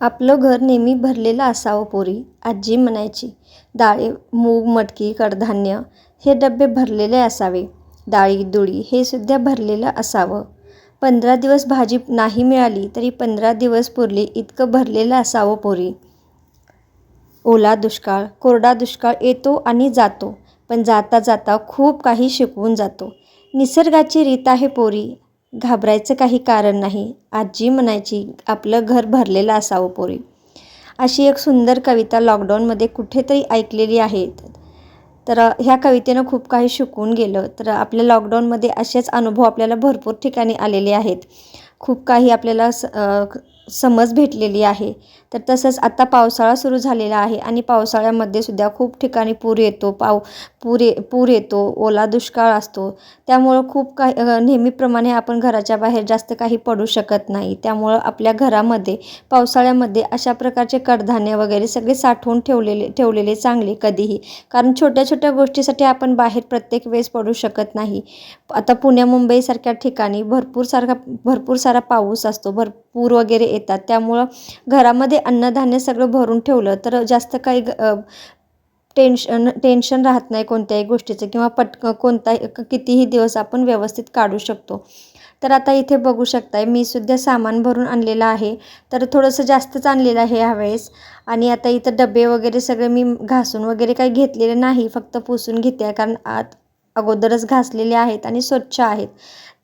आपलं घर नेहमी भरलेलं असावं पोरी आजी म्हणायची. डाळी मूग मटकी कडधान्य हे डबे भरलेले असावे. डाळी दुळी हे सुद्धा भरलेलं असावं. पंधरा दिवस भाजी नाही मिळाली तरी पंधरा दिवस पुरली इतकं भरलेलं असावं पोरी. ओला दुष्काळ कोरडा दुष्काळ येतो आणि जातो पण जाता जाता खूप काही शिकवून जातो. निसर्गाची रीत आहे पोरी. घाबरायचं काही कारण नाही. आजी म्हणायची आपलं घर भरलेलं असावं पोरी. अशी एक सुंदर कविता लॉकडाऊनमध्ये कुठेतरी ऐकलेली आहे. तर ह्या कवितेनं खूप काही शिकून गेलं. तर आपल्या लॉकडाऊनमध्ये असेच अनुभव आपल्याला भरपूर ठिकाणी आलेले आहेत. खूप काही आपल्याला स समज भेटलेली आहे. तर तसंच आता पावसाळा सुरू झालेला आहे आणि पावसाळ्यामध्ये सुद्धा खूप ठिकाणी पूर येतो पाव पूर ये पूर येतो ओला दुष्काळ असतो. त्यामुळं खूप काही नेहमीप्रमाणे आपण घराच्या बाहेर जास्त काही पडू शकत नाही. त्यामुळं आपल्या घरामध्ये पावसाळ्यामध्ये अशा प्रकारचे कडधान्य वगैरे सगळे साठवून ठेवलेले ठेवलेले चांगले कधीही. कारण छोट्या छोट्या गोष्टीसाठी आपण बाहेर प्रत्येक वेळेस पडू शकत नाही. आता पुण्या मुंबईसारख्या ठिकाणी भरपूर सारखा भरपूर सारा पाऊस असतो भर पूर वगैरे येतात. त्यामुळं घरामध्ये अन्नधान्य सगळं भरून ठेवलं तर जास्त काही टेन्शन टेन्शन राहत नाही कोणत्याही गोष्टीचं किंवा पटकं कोणताही कितीही दिवस आपण व्यवस्थित काढू शकतो. तर आता इथे बघू शकताय मी सुद्धा सामान भरून आणलेलं आहे. तर थोडंसं जास्तच आणलेलं आहे ह्यावेळेस. आणि आता इथं डबे वगैरे सगळे मी घासून वगैरे काही घेतलेले नाही फक्त पुसून घेते आहे कारण आत अगोदरच घासलेले आहेत आणि स्वच्छ आहेत.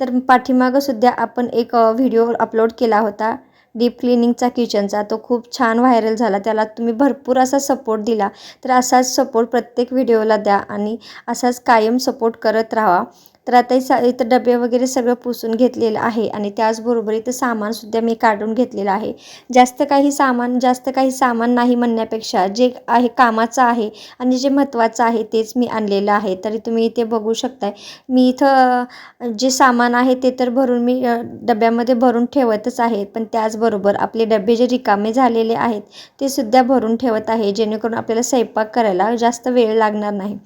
तर पाठीमागं सुद्धा आपण एक व्हिडिओ अपलोड केला होता. डीप क्लिनिंगचा किचनचा तो खूप छान व्हायरल झाला. त्याला तुम्ही भरपूर असा सपोर्ट दिला. तर असाच सपोर्ट प्रत्येक व्हिडिओला द्या आणि असाच कायम सपोर्ट करत राहा. तर आता सा इथं डबे वगैरे सगळं पुसून घेतलेलं आहे आणि त्याचबरोबर इथं सामानसुद्धा मी काढून घेतलेलं आहे. जास्त काही सामान जास्त काही सामान नाही म्हणण्यापेक्षा जे आहे कामाचं आहे आणि जे महत्त्वाचं आहे तेच मी आणलेलं आहे. तरी तुम्ही इथे बघू शकताय. मी इथं जे सामान आहे ते तर भरून मी डब्यामध्ये भरून ठेवतच आहे. पण त्याचबरोबर आपले डबे जे रिकामे झालेले आहेत ते सुद्धा भरून ठेवत आहे. जेणेकरून आपल्याला स्वयंपाक करायला जास्त वेळ लागणार नाही.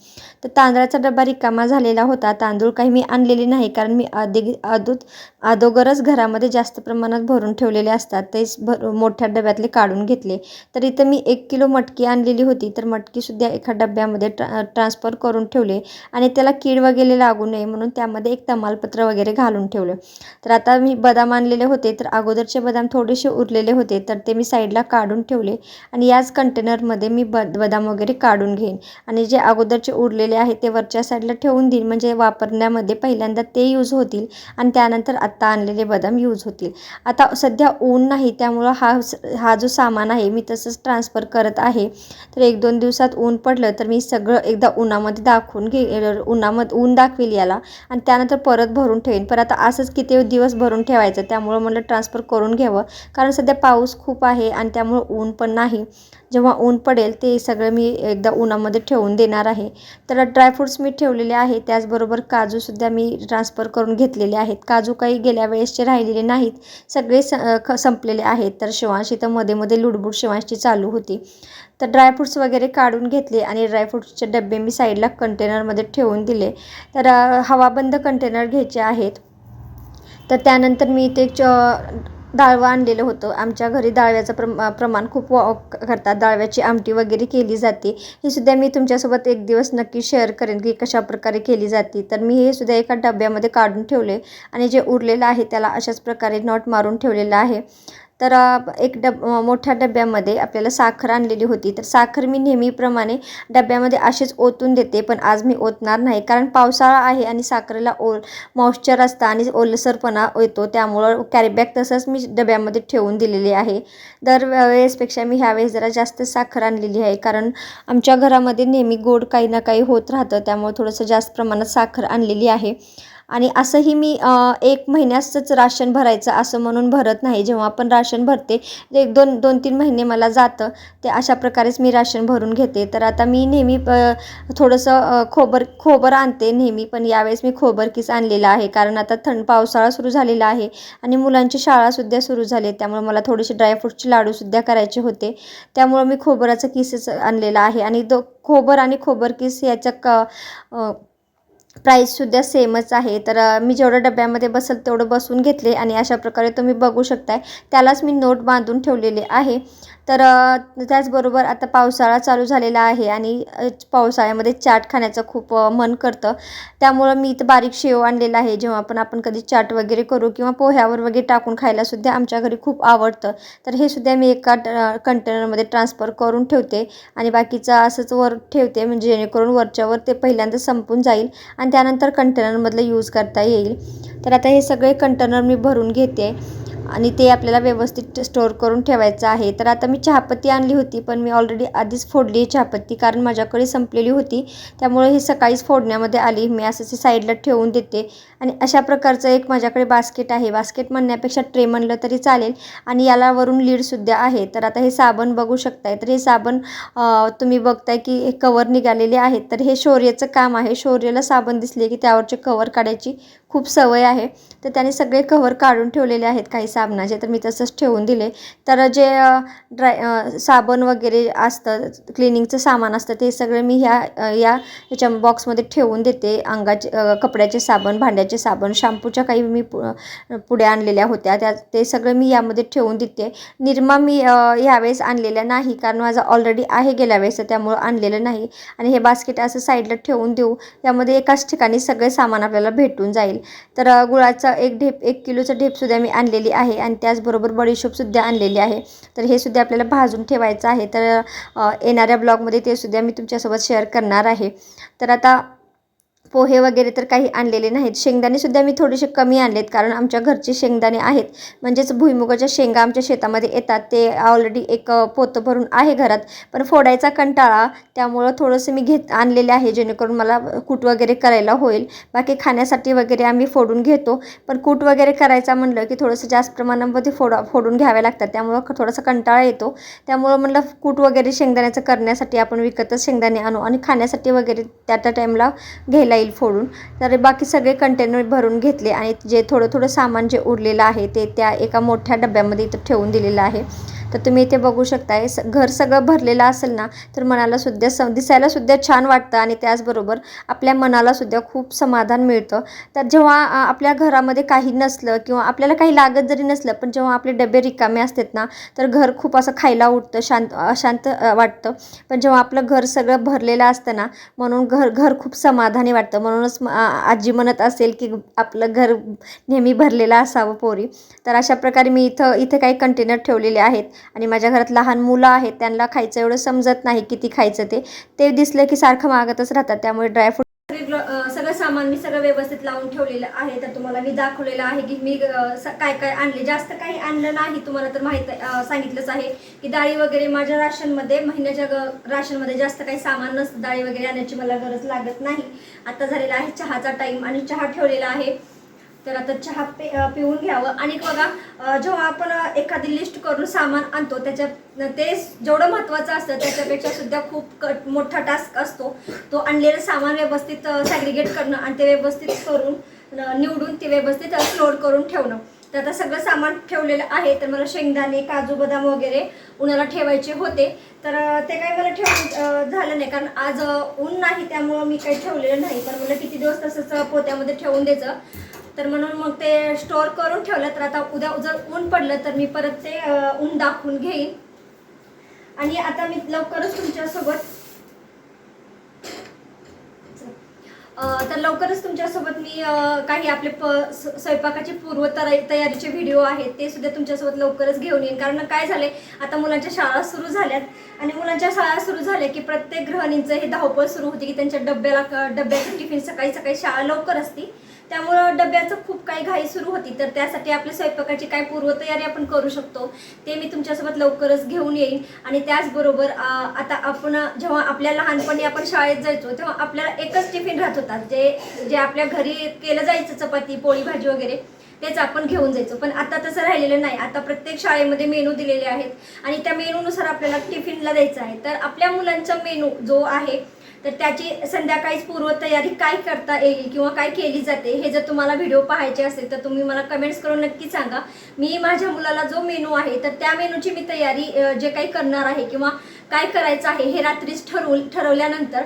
तर तांदळाचा डबा रिकामा झालेला होता. तांदूळ काही मी आणलेले नाही. कारण मी आधी अदूत अदोगरच घरामध्ये जास्त प्रमाणात भरून ठेवलेले असतात. तेच भर मोठ्या डब्यातले काढून घेतले. तर इथं मी एक किलो मटकी आणलेली होती. तर मटकीसुद्धा एका डब्यामध्ये ट्रा ट्रान्सफर करून ठेवले. आणि त्याला कीड वगैरे लागू नये म्हणून त्यामध्ये एक तमालपत्र वगैरे घालून ठेवले. तर आता मी बदाम आणलेले होते. तर अगोदरचे बदाम थोडेसे उरलेले होते. तर ते मी साईडला काढून ठेवले. आणि याच कंटेनरमध्ये मी बद बदाम वगैरे काढून घेईन. आणि जे अगोदरचे उरलेले आहे ते वरच्या साईडला ठेवून देईन. म्हणजे वापरण्या वापरण्यामध्ये पहिल्यांदा ते यूज होतील आणि त्यानंतर आत्ता आणलेले बदाम यूज होतील. आता सध्या ऊन नाही त्यामुळं हा हा जो सामान आहे मी तसंच ट्रान्सफर करत आहे. तर एक दोन दिवसात ऊन पडलं तर मी सगळं एकदा उन्हामध्ये दाखवून घे उन्हामध्ये ऊन दाखवेल याला आणि त्यानंतर परत भरून ठेवेन. पण आता असंच किती दिवस भरून ठेवायचं त्यामुळं मला ट्रान्सफर करून घ्यावं. कारण सध्या पाऊस खूप आहे आणि त्यामुळं ऊन पण नाही. जेव्हा ऊन पडेल ते सगळं मी एकदा उन्हामध्ये ठेवून देणार आहे. तर ड्रायफ्रूट्स मी ठेवलेले आहे त्याचबरोबर काजू काजूसुद्धा मी ट्रान्सफर करून घेतलेले आहेत. काजू काही गेल्या वेळेसचे राहिलेले नाहीत. सगळे स ख संपलेले आहेत. तर शिवांश इथं मध्ये मध्ये लुडबुड शिवांशची चालू होती. तर ड्रायफ्रूट्स वगैरे काढून घेतले आणि ड्रायफ्रूट्सचे डबे मी साईडला कंटेनरमध्ये ठेवून दिले. तर हवाबंद कंटेनर घ्यायचे आहेत. तर त्यानंतर मी इथे च डाळवं आणलेलं होतं. आमच्या घरी डाळव्याचं प्रमा प्रमाण खूप व करतात. डाळव्याची आमटी वगैरे केली जाते. ही सुद्धा मी तुमच्यासोबत एक दिवस नक्की शेअर करेन की कशा प्रकारे केली जाते. तर मी हे सुद्धा एका डब्यामध्ये काढून ठेवले आणि जे उरलेलं आहे त्याला अशाच प्रकारे नॉट मारून ठेवलेलं आहे. तर एक डब मोठ्या डब्यामध्ये आपल्याला साखर आणलेली होती. तर साखर मी नेहमीप्रमाणे डब्यामध्ये असेच ओतून देते पण आज मी ओतणार नाही. कारण पावसाळा आहे आणि साखरेला ओल मॉइश्चर असतं आणि ओलसरपणा येतो. त्यामुळं कॅरीबॅग तसंच मी डब्यामध्ये ठेवून दिलेली आहे. दर वेळेसपेक्षा मी ह्यावेळेस जरा जास्त साखर आणलेली आहे. कारण आमच्या घरामध्ये नेहमी गोड काही ना काही होत राहतं. त्यामुळे थोडंसं जास्त प्रमाणात साखर आणलेली आहे. आणि असंही मी एक महिन्याचंच राशन भरायचं असं म्हणून भरत नाही. जेव्हा आपण राशन भरते एक दोन दोन तीन महिने मला जातं ते अशा प्रकारेच मी राशन भरून घेते. तर आता मी नेहमी थोडंसं खोबर खोबर आणते नेहमी पण यावेळेस मी खोबर किस आणलेलं आहे. कारण आता थंड पावसाळा सुरू झालेला आहे आणि मुलांची शाळासुद्धा सुरू झाली त्यामुळे मला थोडेसे ड्रायफ्रूटचे लाडूसुद्धा करायचे होते. त्यामुळं मी खोबराचं किसच आणलेलं आहे. आणि दो खोबर आणि खोबर किस याच्या क प्राईससुद्धा सेमच आहे. तर मी जेवढं डब्यामध्ये बसेल तेवढं बसून घेतले आणि अशा प्रकारे तुम्ही बघू शकताय. त्यालाच मी नोट बांधून ठेवलेले आहे. तर त्याचबरोबर आता पावसाळा चालू झालेला आहे आणि पावसाळ्यामध्ये चाट खाण्याचं खूप मन करतं. त्यामुळं मी इथं बारीक शेव आणलेला आहे. जेव्हा पण आपण कधी चाट वगैरे करू किंवा पोह्यावर वगैरे टाकून खायलासुद्धा आमच्या घरी खूप आवडतं. तर हे सुद्धा मी एका कंटेनरमध्ये ट्रान्सफर करून ठेवते आणि बाकीचं असंच वर ठेवते. म्हणजे जेणेकरून वरच्यावर ते पहिल्यांदा संपून जाईल आणि त्यानंतर कंटेनरमधलं यूज करता येईल. तर आता हे सगळे कंटेनर मी भरून घेते. आणि ते आपल्याला व्यवस्थित स्टोअर करून ठेवायचं आहे. तर आता मी चहापत्ती आणली होती पण मी ऑलरेडी आधीच फोडली आहे चहापत्ती कारण माझ्याकडे संपलेली होती. त्यामुळे ही सकाळीच फोडण्यामध्ये आली. मी असं हे साईडला ठेवून देते. आणि अशा प्रकारचं एक माझ्याकडे बास्केट आहे. बास्केट म्हणण्यापेक्षा ट्रे म्हणलं तरी चालेल. आणि याला वरून लीडसुद्धा आहे. तर आता हे साबण बघू शकताय. तर हे साबण तुम्ही बघताय की हे कवर निघालेले आहेत. तर हे शौर्याचं काम आहे. शौर्याला साबण दिसले की त्यावरचे कवर काढायची खूप सवय आहे. तर त्याने सगळे कव्हर काढून ठेवलेले आहेत. काही साबणाचे तर मी तसंच ठेवून दिले. तर जे ड्राय साबण वगैरे असतं क्लिनिंगचं सामान असतं ते सगळं मी ह्या या ह्याच्या बॉक्समध्ये ठेवून देते. अंगाचे कपड्याचे साबण भांड्याचे साबण शॅम्पूच्या काही मी पु पुढे आणलेल्या होत्या. त्या ते सगळं मी यामध्ये ठेवून देते. निरमा मी ह्यावेळेस आणलेल्या नाही कारण माझा ऑलरेडी आहे गेल्या वेळेस त्यामुळं आणलेलं नाही. आणि हे बास्केट असं साईडला ठेवून देऊ. त्यामध्ये एकाच ठिकाणी सगळे सामान आपल्याला भेटून जाईल. तर गुळाचं गुळाचा एक ढेप एक किलोचं ढेपसुद्धा मी आणलेली आहे. आहे आणि त्याचबरोबर बडीशोपसुद्धा आणलेली आहे. तर हे सुद्धा आपल्याला भाजून ठेवायचं आहे. तर येणाऱ्या ब्लॉगमध्ये ते सुद्धा मी तुमच्यासोबत शेअर करणार आहे. तर आता पोहे वगैरे तर काही आणलेले नाहीत. शेंगदाणेसुद्धा मी थोडेसे कमी आणलेत कारण आमच्या घरचे शेंगदाणे आहेत. म्हणजेच भुईमुगाच्या शेंगा आमच्या शेतामध्ये येतात. ते ऑलरेडी एक पोतं भरून आहे घरात. पण फोडायचा कंटाळा त्यामुळं थोडंसं मी घेत आणलेले आहे जेणेकरून मला कूट वगैरे करायला होईल. बाकी खाण्यासाठी वगैरे आम्ही फोडून घेतो. पण कूट वगैरे करायचा म्हणलं की थोडंसं जास्त प्रमाणामध्ये फोडा फोडून घ्यावे लागतात. त्यामुळं थोडासा कंटाळा येतो. त्यामुळं म्हणलं कूट वगैरे शेंगदाण्याचं करण्यासाठी आपण विकतच शेंगदाणे आणू. आणि खाण्यासाठी वगैरे त्या त्या टाईमला घ्यायला येईल फोडून. तर बाकी सगळे कंटेनर भरून घेतले आणि जे थोडं थोडं सामान जे उरलेलं आहे ते त्या एका मोठ्या डब्यामध्ये इथं ठेवून दिलेलं आहे. तर तुम्ही इथे बघू शकताय स घर सगळं भरलेलं असेल ना तर मनाला सुद्धा स दिसायला सुद्धा छान वाटतं आणि त्याचबरोबर आपल्या मनाला सुद्धा खूप समाधान मिळतं. तर जेव्हा आपल्या घरामध्ये काही नसलं किंवा आपल्याला काही लागत जरी नसलं पण जेव्हा आपले डबे रिकामे असतात ना तर घर खूप असं खायला उठतं शांत अशांत वाटतं. पण जेव्हा आपलं घर सगळं भरलेलं असतं ना म्हणून घर घर खूप समाधानी वाटतं. म्हणूनच आजी म्हणत असेल की आपलं घर नेहमी भरलेलं असावं पोरी. तर अशा प्रकारे मी इथं इथे काही कंटेनर ठेवलेले आहेत. आणि माझ्या घरात लहान मुलं आहेत त्यांना खायचं एवढं समजत नाही किती खायचं ते. ते दिसलं की सारखं मागतच राहतात त्यामुळे ड्रायफ्रूट सगळं सामान मी सगळं व्यवस्थित लावून ठेवलेलं आहे तर तुम्हाला मी दाखवलेलं आहे की मी स- काय काय आणले. जास्त काही आणलं नाही तुम्हाला तर माहीत सांगितलंच आहे की डाळी वगैरे माझ्या राशनमध्ये महिन्याच्या राशनमध्ये जास्त काही सामान नसतं डाळी वगैरे आणण्याची मला गरज लागत नाही. आता झालेला आहे चहाचा टाईम आणि चहा ठेवलेला आहे. तर आता चहा पे पिऊन घ्यावं. आणि बघा जेव्हा आपण एखादी लिस्ट करून सामान आणतो त्याच्यात ते जेवढं महत्त्वाचं असतं त्याच्यापेक्षा सुद्धा खूप मोठा टास्क असतो. तो आणलेलं सामान व्यवस्थित सॅग्रिगेट करणं आणि ते व्यवस्थित करून निवडून ते व्यवस्थित स्टोअर करून ठेवणं. तर आता सगळं सामान ठेवलेलं आहे तर मला शेंगदाणे काजू बदाम वगैरे उन्हाला ठेवायचे होते. तर ते काही मला ठेवून झालं नाही कारण आज ऊन नाही त्यामुळं मी काही ठेवलेलं नाही. पण मला किती दिवस तसंच पोत्यामध्ये ठेवून द्यायचं. तर म्हणून मग ते स्टोअर करून ठेवलं. तर आता उद्या जर ऊन पडलं तर मी परत ते ऊन दाखवून घेईन. आणि आता मी लवकरच तुमच्यासोबत तर लवकरच तुमच्यासोबत मी काही आपले प स्वयंपाकाची पूर्वतरा तयारीचे व्हिडिओ आहेत ते सुद्धा तुमच्यासोबत लवकरच घेऊन येईन. कारण काय झाले आता मुलांच्या शाळा सुरू झाल्यात. आणि मुलांच्या शाळा सुरू झाल्या की प्रत्येक गृहिणींचं हे धावपळ सुरू होती की त्यांच्या डब्याला क- डब्याचं टिफिन सकाळी सकाळी शाळा लवकर असती. त्यामुळं डब्याचं खूप काही घाई सुरू होती. तर त्यासाठी आपल्या स्वयंपाकाची काय पूर्वतयारी आपण करू शकतो ते मी तुमच्यासोबत लवकरच घेऊन येईन. आणि त्याचबरोबर आता आपण जेव्हा आपल्या लहानपणी आपण शाळेत जायचो तेव्हा आपल्याला एकच टिफिन राहत होता जे जे आपल्या घरी केलं जायचं चपाती पोळी भाजी वगैरे तेच आपण घेऊन जायचो. पण आता तसं राहिलेलं नाही. आता प्रत्येक शाळेमध्ये मेनू दिलेले आहेत. आणि त्या मेनूनुसार आपल्याला टिफिनला द्यायचं आहे. तर आपल्या मुलांचा मेनू जो आहे तर त्याची संध्याकाळीच पूर्वतयारी काय करता येईल किंवा काय केली जाते हे जर तुम्हाला व्हिडिओ पाहायचे असेल तर तुम्ही मला कमेंट्स करून नक्की सांगा. मी माझ्या मुलाला जो मेनू आहे तर त्या मेनूची मी तयारी जे काही करणार आहे किंवा काय करायचं आहे हे रात्रीच ठरवून ठरवल्यानंतर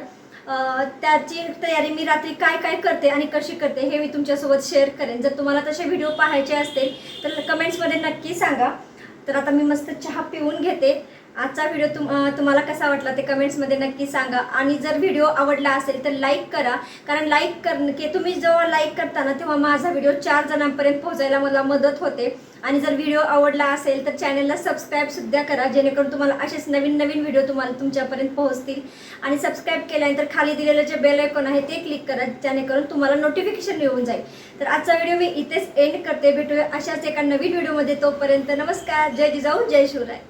त्याची तयारी मी रात्री काय काय करते आणि कशी करते हे मी तुमच्यासोबत शेअर करेन. जर तुम्हाला तसे व्हिडिओ पाहायचे असतील तर कमेंट्समध्ये नक्की सांगा. तर आता मी मस्त चहा पिऊन घेते. आजचा व्हिडिओ तुम तुम्हाला कसा वाटला ते कमेंट्समध्ये नक्की सांगा. आणि जर व्हिडिओ आवडला असेल तर लाईक करा. कारण लाईक कर की तुम्ही जेव्हा लाईक करता ना तेव्हा माझा व्हिडिओ चार जणांपर्यंत पोहोचायला मला मदत होते. आणि जर व्हिडिओ आवडला असेल तर चॅनलला सबस्क्राईबसुद्धा करा. जेणेकरून तुम्हाला असेच नवीन नवीन व्हिडिओ तुम्हाला तुमच्यापर्यंत पोहोचतील. आणि सबस्क्राईब केल्यानंतर खाली दिलेलं जे बेल आयकॉन आहे ते क्लिक करा. जेणेकरून तुम्हाला नोटिफिकेशन येऊन जाईल. तर आजचा व्हिडिओ मी इथेच एंड करते. भेटूया अशाच एका नवीन व्हिडिओमध्ये तोपर्यंत नमस्कार. जय जिजाऊ. जय शिवराय.